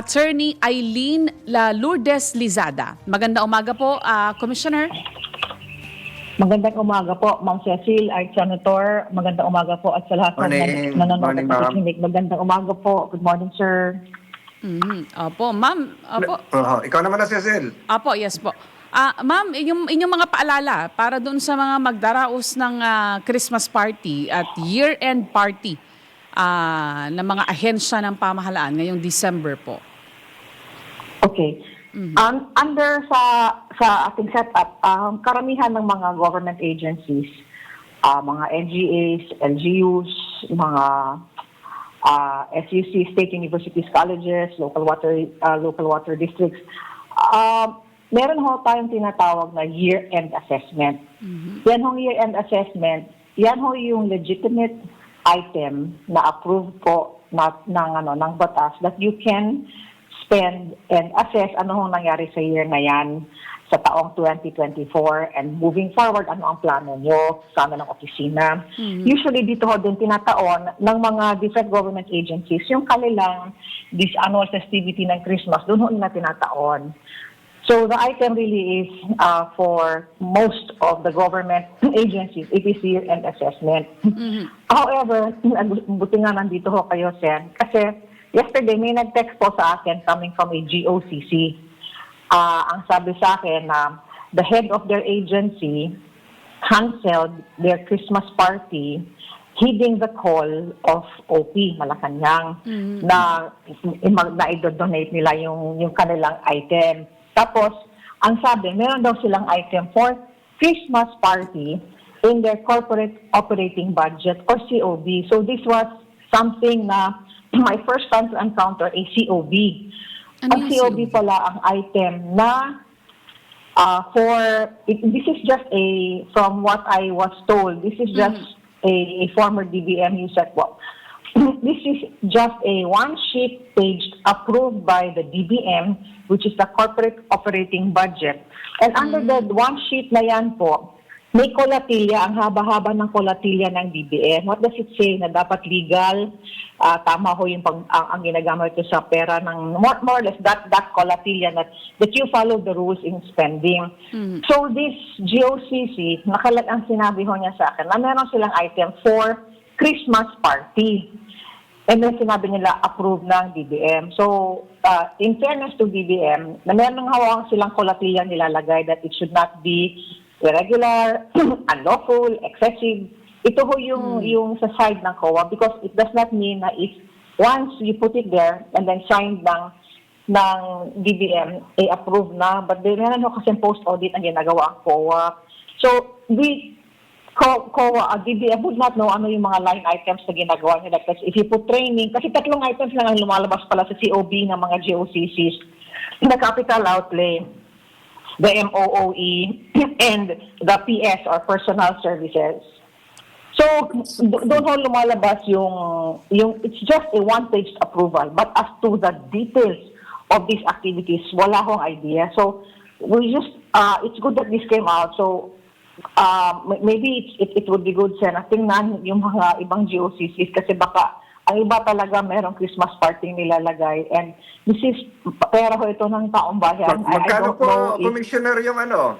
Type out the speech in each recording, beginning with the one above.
Attorney Eileen La Lourdes Lizada. Maganda umaga po, ah, Commissioner. Magandang umaga po, Ma'am Cecil, Art Senator. Magandang umaga po at sa lahat ng nanonood Morning, at nakikinig. Magandang umaga po. Good morning, sir. Mhm. Opo, ma'am. Opo. Oo, ikaw naman na, Cecil. Apo, yes po. Ah, ma'am, inyong, inyong mga paalala para doon sa mga magdaraos ng ah, Christmas party at year-end party ah, ng mga ahensya ng pamahalaan ngayong December po. Okay. Um, under sa sa ating setup, um, karamihan ng mga government agencies, ah, mga NGAs, LGUs, mga uh, SUC, state universities, colleges, local water ah, local water districts, um, meron ho tayong tinatawag na year-end assessment. Yan hong year-end assessment, yan ho yung legitimate item na approved po na, ng, ano, ng batas that you can spend and assess ano hong nangyari sa year na yan sa taong 2024 and moving forward, ano ang plano nyo, sana ng opisina. Usually dito ho din tinataon ng mga different government agencies yung kanilang this annual festivity ng Christmas, doon ho nila tinataon. So the item really is uh, for most of the government agencies, EPC and assessment. However, buti nga nandito ho kayo, Sen, kasi yesterday may nag-text po sa akin coming from a GOCC. Ah, ang sabi sa akin na the head of their agency canceled their Christmas party heeding the call of OP Malacanang na na i-donate nila yung yung kanilang item. Tapos ang sabi, meron daw silang item for Christmas party in their corporate operating budget or COB. So this was something na my first time to encounter a COB. Ano ang COB pala ang item na uh, for it, this is just a from what I was told this is just a, a former DBM USEC po. this is just a one sheet page approved by the DBM which is the corporate operating budget and under the one sheet na yan po may kolatilya, ang haba-haba ng kolatilya ng DBM. What does it say? Na dapat legal, ah, tama ho yung pag, ang, ang ginagamit ko sa pera ng more, more or less that, that kolatilya that, that you follow the rules in spending. So this GOCC, nakalat ang sinabi ho niya sa akin na meron silang item for Christmas party. And then sinabi nila approve ng DBM. So, uh, in fairness to DBM, na meron ng hawak silang kolatilya nilalagay that it should not be irregular, unlawful, excessive. Ito ho yung, yung sa side ng COA because it does not mean na if once you put it there and then signed ng ng DBM, eh approve na. But then meron ho kasi post-audit ang ginagawa ang COA. So, we Co- COA, uh, DBM would not know ano yung mga line items na ginagawa nila. Kasi if you put training, kasi tatlong items lang ang lumalabas pala sa COB ng mga GOCCs. The capital outlay, the MOOE, and the PS or personal services. So, do- doon ho lumalabas yung, yung, it's just a one-page approval. But as to the details of these activities, wala hong idea. So, we just, uh, it's good that this came out. So, uh, maybe it's, it, it would be good, Sen, na tingnan yung mga ibang GOCCs kasi baka ang iba talaga merong Christmas party nilalagay. And this is, pera ho ito ng taong bayan. Mag- magkano po, Commissioner, yung ano,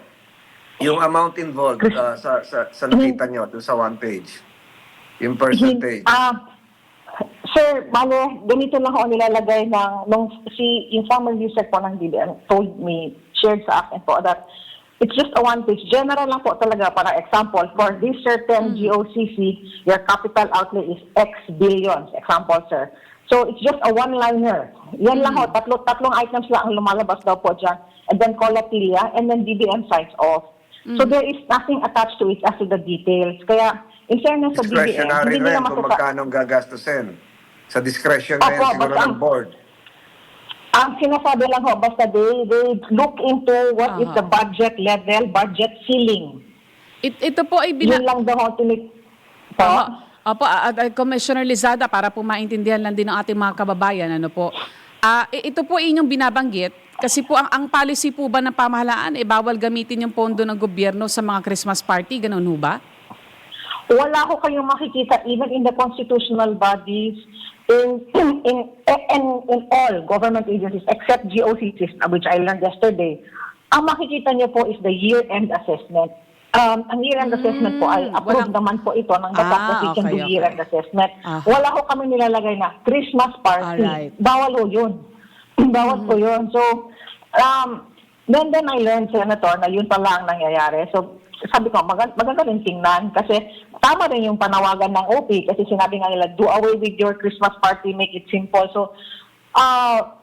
yung amount involved uh, sa, sa, sa nakita nyo doon sa one page? Yung percentage? Ah, sir, bale, ganito lang ako nilalagay ng, nung si, yung former user po ng DBM told me, shared sa akin po that it's just a one page. General lang po talaga, para example, for this certain GOCC, your capital outlay is X billions. Example, sir. So it's just a one-liner. Yan lang ho, tatlo, tatlong items lang ang lumalabas daw po dyan. And then colatilia, and then DBM signs off. So there is nothing attached to it as to the details. Kaya, in fairness sa DBM, Discretionary hindi nila rin kung magkano gagastusin. Sa discretion na yan Opo, siguro ng board. Ang sinasabi lang ho, basta they, they look into what is Aha. the budget level, budget ceiling. It, ito po ay bina... Yun lang daw ho tinik... Po? Opo, Opo, at, at Commissioner Lizada, para po maintindihan lang din ng ating mga kababayan, ano po. Ah, i- ito po inyong binabanggit kasi po ang, ang policy po ba ng pamahalaan, eh, bawal gamitin yung pondo ng gobyerno sa mga Christmas party, ganun ho ba? wala ko kayong makikita even in the constitutional bodies, in in in, in, in all government agencies except GOCCs, which I learned yesterday. Ang makikita niyo po is the year-end assessment. Um, ang year-end assessment po ay Mm, approved walang- naman po ito ng batas Ah, okay, do okay. year-end assessment. Ah. Wala ko kami nilalagay na Christmas party. Alright. Bawal ho yun. Bawal po yun. So, um, then, then I learned, Senator, na yun pala ang nangyayari. So, sabi ko, maganda, maganda rin tingnan kasi tama rin yung panawagan ng OP kasi sinabi nga nila, do away with your Christmas party, make it simple. So, uh,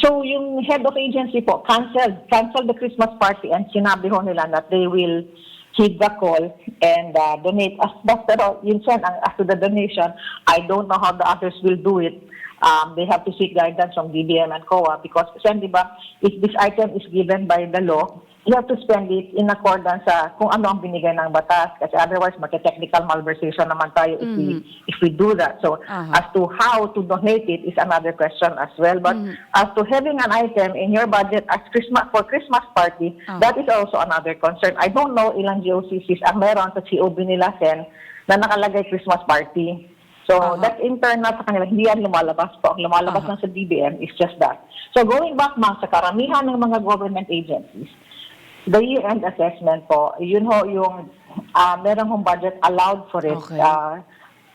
so yung head of agency po, canceled, canceled the Christmas party and sinabi ho nila that they will heed the call and uh, donate. As, pero yun siya, ang, as to the donation, I don't know how the others will do it. Um, they have to seek guidance from DBM and COA because, sen, di ba, if this item is given by the law, you have to spend it in accordance sa kung ano ang binigay ng batas kasi otherwise magka-technical malversation naman tayo if we if we do that. So Aha. as to how to donate it is another question as well. But as to having an item in your budget as Christmas for Christmas party, Ah. that is also another concern. I don't know ilang GOCCs ang meron sa COB nila Sen na nakalagay Christmas party. So Aha. that intern na sa kanila, hindi yan lumalabas po. Ang lumalabas Aha. lang sa DBM is just that. So going back ma'am sa karamihan ng mga government agencies, the year-end assessment po, yun ho yung uh, meron hong budget allowed for it. Okay. Uh,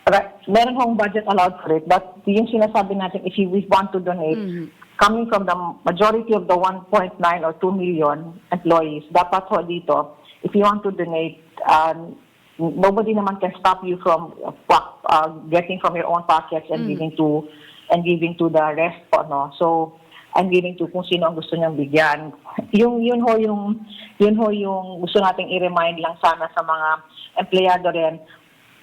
ra- meron hong budget allowed for it. But yung sinasabi natin, if you we want to donate, Mhm. coming from the majority of the 1.9 or 2 million employees, dapat ho dito, if you want to donate, um, nobody naman can stop you from uh, uh, getting from your own pockets and giving to and giving to the rest po, no? So, and giving to kung sino ang gusto niyang bigyan. Yung yun ho yung yun ho yung gusto nating i-remind lang sana sa mga empleyado rin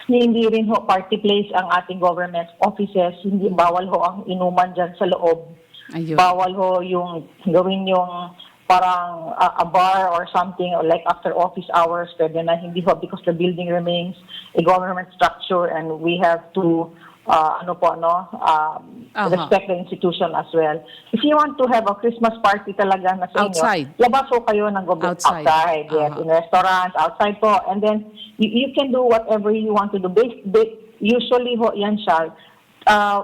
hindi rin ho party place ang ating government offices, hindi bawal ho ang inuman dyan sa loob. Ayun. Bawal ho yung gawin yung parang uh, a bar or something or like after office hours, pwede na hindi ho because the building remains a government structure and we have to uh, ano po ano um, Aha. respect the institution as well. If you want to have a Christmas party talaga na sa Outside. inyo, labas ho kayo ng gobyerno Outside. outside yes, Aha. in restaurants, outside po. And then, you, you can do whatever you want to do. Based, ba- usually ho, yan siya, uh,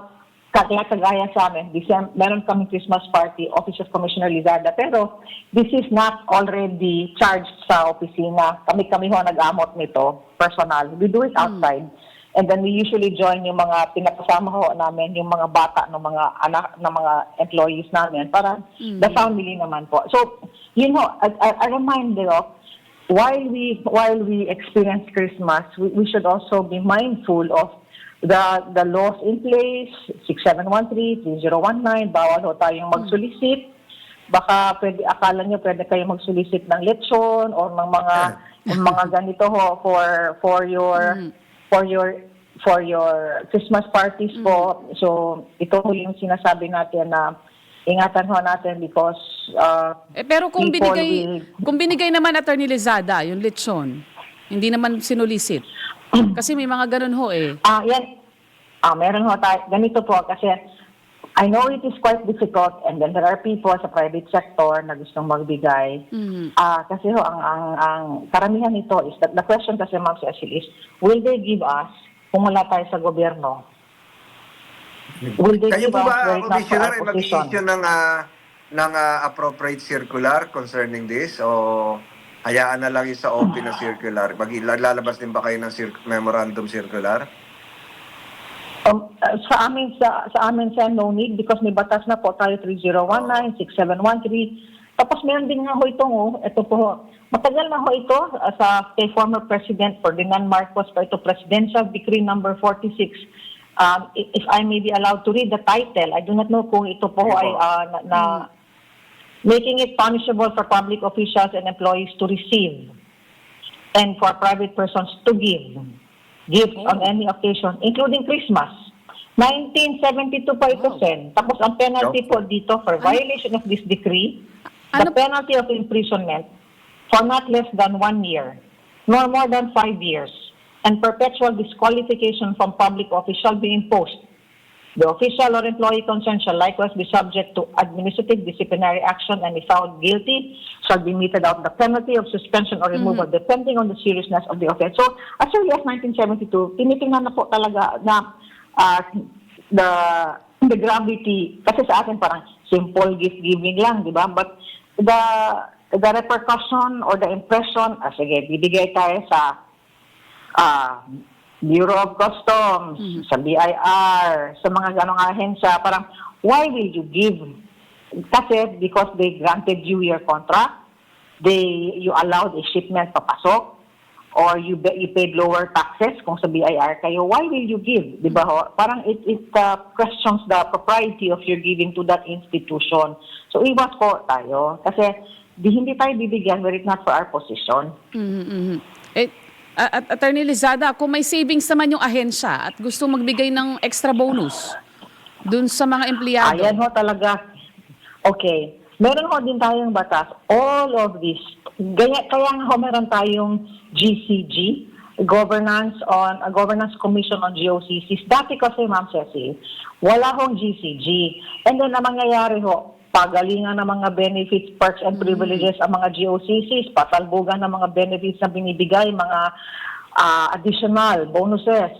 kaya kagaya sa amin, December, meron kaming Christmas party, Office of Commissioner Lizarda, pero this is not already charged sa opisina. Kami-kami ho nag-amot nito, personal. We do it outside. And then we usually join yung mga pinakasama ho namin, yung mga bata ng mga anak ng mga employees namin para the family naman po. So, you know, a, a, a reminder of while we while we experience Christmas, we, we should also be mindful of the the laws in place, 6713, 3019, bawal ho tayong magsolicit. Baka pwede, akala nyo pwede kayo magsolicit ng lechon or ng mga ng mga ganito ho for for your for your for your Christmas parties po. So ito ho yung sinasabi natin na ingatan ho natin because uh, Eh, pero kung binigay, will- kung binigay naman Attorney Lizada, yung lechon, hindi naman sinulisit. Kasi may mga ganun ho eh. Ah, yan. Ah, meron ho tayo. Ganito po kasi I know it is quite difficult and then there are people sa private sector na gustong magbigay. Mhm. Ah, kasi ho ang ang ang karamihan nito is that the question kasi Ma'am Cecil is will they give us kung wala tayo sa gobyerno? Will they Kayo give po us ba, for Commissioner, mag-issue ng, ah, ng ah, appropriate circular concerning this? O hayaan na lang yung sa OP na circular? Mag lalabas din ba kayo ng cir- memorandum circular? Um, uh, sa amin sa sa amin sa no need because may batas na po tayo 3019, 6713. Tapos meron din nga ho itong oh, ito po ho. Matagal na ho ito uh, sa kay former President Ferdinand Marcos pa ito Presidential Decree number 46. Um, if I may be allowed to read the title, I do not know kung ito po ay uh, na, na making it punishable for public officials and employees to receive and for private persons to give gifts on any occasion, including Christmas. 1972 pa ito, Wow. Sen. Tapos ang penalty po dito for violation of this decree, Ano- the penalty of imprisonment for not less than one year, nor more than five years, and perpetual disqualification from public office shall be imposed The official or employee concerned shall likewise be subject to administrative disciplinary action and if found guilty shall be meted out the penalty of suspension or removal depending on the seriousness of the offense. So as early as 1972, tinitingnan na po talaga na ah, the the gravity kasi sa atin parang simple gift giving lang, di ba? But the the repercussion or the impression, ah, sige, bibigay tayo sa ah, Bureau of Customs, sa BIR, sa mga ganong ahensya, parang, why will you give? Kasi because they granted you your contract, they you allowed a shipment papasok, or you be- you paid lower taxes kung sa BIR kayo, why will you give? Di ba ho? Parang it, it uh, questions the propriety of your giving to that institution. So, iwas ko tayo. Kasi, di hindi tayo bibigyan were it not for our position. Mhm, mhm. A- at Attorney Lizada, kung may savings naman yung ahensya at gusto magbigay ng extra bonus dun sa mga empleyado. Ayan ho talaga. Okay. Meron ho din tayong batas. All of this. Kaya, kaya nga ho meron tayong GCG, Governance on a Governance Commission on GOCCs. Dati kasi, Ma'am Ceci, wala hong GCG. And then, ang mangyayari ho, pagalingan ng mga benefits, perks, and privileges ang mga GOCCs, pasalbugan ng mga benefits na binibigay, mga ah, additional bonuses.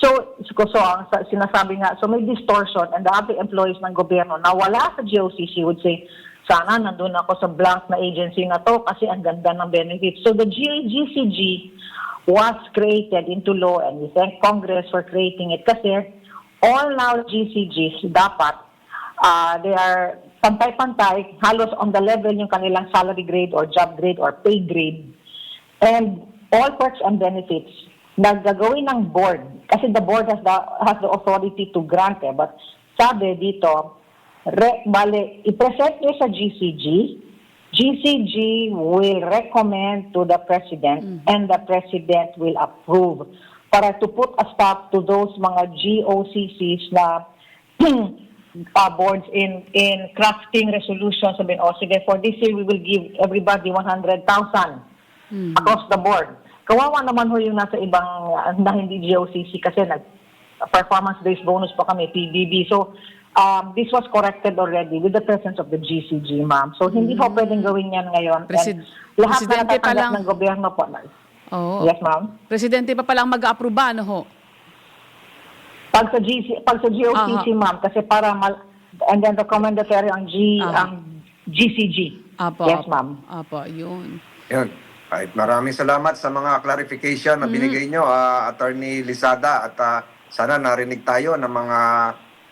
So, so, so ang sa- sinasabi nga, so may distortion and the other employees ng gobyerno na wala sa GOCC would say, sana nandun ako sa blank na agency na to kasi ang ganda ng benefits. So the GCG was created into law and we thank Congress for creating it kasi all now GCGs dapat uh, they are pantay-pantay, halos on the level yung kanilang salary grade or job grade or pay grade. And all perks and benefits na gagawin ng board, kasi the board has the, has the authority to grant eh, but sabi dito, re, bale, i-present nyo sa GCG, GCG will recommend to the president and the president will approve para to put a stop to those mga GOCCs na uh, boards in in crafting resolutions sabihin, oh sige, for this year we will give everybody 100,000 across the board. Kawawa naman ho yung nasa ibang uh, na hindi GOCC kasi nag performance-based bonus pa kami, PBB. So, um, this was corrected already with the presence of the GCG, ma'am. So, hindi ho pwedeng gawin yan ngayon. And Presid- lahat na Presidente pa natatanggap lang. ng gobyerno po. Oo. Yes, ma'am. Presidente pa palang mag-aaproba, ano ho? Pag sa GC, pag sa GOCC, Aha. ma'am, kasi para mal, and then recommendatory ang G, Aha. ang GCG. Apo, yes, apo. ma'am. Apo, yun. Yun. Kahit maraming salamat sa mga clarification na binigay nyo, ah, Attorney Lisada. At ah, sana narinig tayo ng mga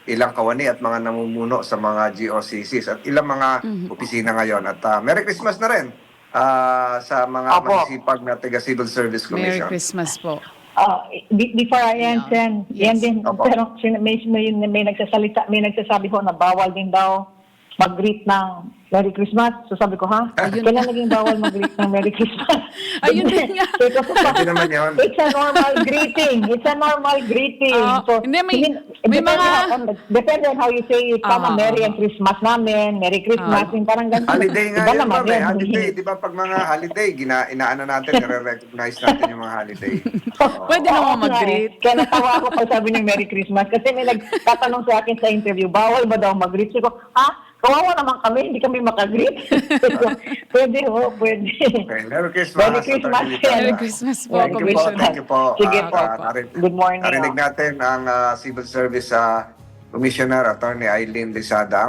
ilang kawani at mga namumuno sa mga GOCCs at ilang mga opisina ngayon. At ah, Merry Christmas na rin ah, sa mga Opo. masisipag na taga Civil Service Merry Commission. Christmas po. Be- before I end, Sen, Yes. yan din, Opo. pero sin- may, may, may nagsasalita, may nagsasabi ko na bawal din daw mag-greet ng Merry Christmas. So sabi ko, ha? Ayun Kailan naging bawal mag-greet ng Merry Christmas? Ayun din nga. So, ito po, Pwede naman yun. It's a normal greeting. It's a normal greeting. Ah, hindi, may- may depende mga- on, depende on how you say it. Tama, Merry ah, and Christmas namin. Merry Christmas. Ah. yung parang ganun. Holiday nga Iba yun, naman eh. yun. Holiday. Di ba pag mga holiday, gina, inaano natin, nire-recognize natin yung mga holiday. Oo. Pwede Oo naman nga mag-greet. eh. Kaya natawa ako pag sabi ng Merry Christmas kasi may nagtatanong sa akin sa interview, bawal ba daw mag-greet? Sabi ko, ha? Kawawa naman kami, hindi kami makagreet. pwede ho, pwede. Okay, Merry Christmas. Merry Christmas. Merry Christmas po, Thank you po, thank you po. Sige Ah, po. ah, narin- Good morning. Narinig natin ang ah, Civil Service ah, Commissioner Attorney Eileen Lisada.